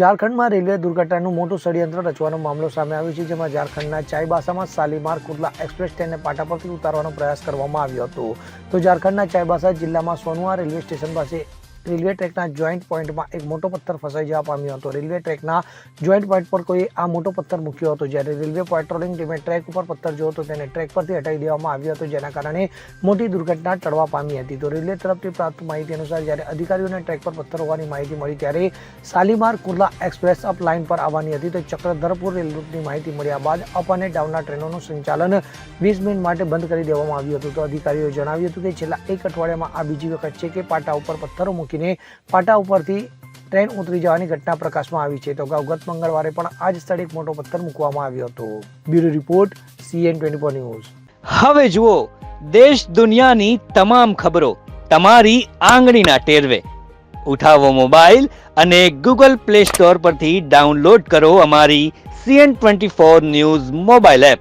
ઝારખંડમાં રેલવે દુર્ઘટનાનું મોટું ષડયંત્ર રચવાનો મામલો સામે આવ્યો છે, જેમાં ઝારખંડના ચાઈબાસામાં શાલીમાર કુર્લા એક્સપ્રેસ ટ્રેનને પાટા પરથી ઉતારવાનો પ્રયાસ કરવામાં આવ્યો હતો. તો ઝારખંડના ચાઈબાસા જિલ્લામાં સોનુઆ રેલવે સ્ટેશન પાસે રેલવે ટ્રેકના જોઈન્ટ પોઈન્ટમાં એક મોટો પથ્થર ફસાઈ જવા પામ્યો હતો. રેલવે ટ્રેકના જોઈન્ટ પોઈન્ટ પર કોઈ આ મોટો પથ્થર મૂક્યો હતો. જ્યારે રેલવે પેટ્રોલિંગ ટીમે ટ્રેક ઉપર પથ્થર જોયો હતો, તેને ટ્રેક પરથી હટાવી દેવામાં આવ્યો હતો, જેના કારણે મોટી દુર્ઘટના ટળવા પામી હતી. તો રેલવે તરફથી પ્રાપ્ત માહિતી અનુસાર, જ્યારે અધિકારીઓને ટ્રેક પર પથ્થર હોવાની માહિતી મળી, ત્યારે Shalimar Kurla express up line પર આવવાની હતી. તો ચક્રધરપુર રેલ રૂટની માહિતી મળ્યા બાદ અપ અને ડાઉનના ટ્રેનોનું સંચાલન વીસ મિનિટ માટે બંધ કરી દેવામાં આવ્યું હતું. તો અધિકારીઓએ જણાવ્યું હતું કે છેલ્લા એક અઠવાડિયામાં આ બીજી વખત છે કે પાટા ઉપર પથ્થરો મૂકીને પાટા ઉપરથી ટ્રેન ઉતરી જવાની ઘટના પ્રકાશમાં આવી છે. તો અગાઉ ગત મંગળવારે પણ આ જ સ્થળે એક મોટો પથ્થર મૂકવામાં આવ્યો હતો. Bureau report CN twenty news. હવે જુઓ, દેશ દુનિયાની તમામ ખબરો તમારી આંગળીના ટેરવે. ઉઠાવો મોબાઈલ અને ગૂગલ પ્લે સ્ટોર પરથી ડાઉનલોડ કરો અમારી CN twenty four news mobile app.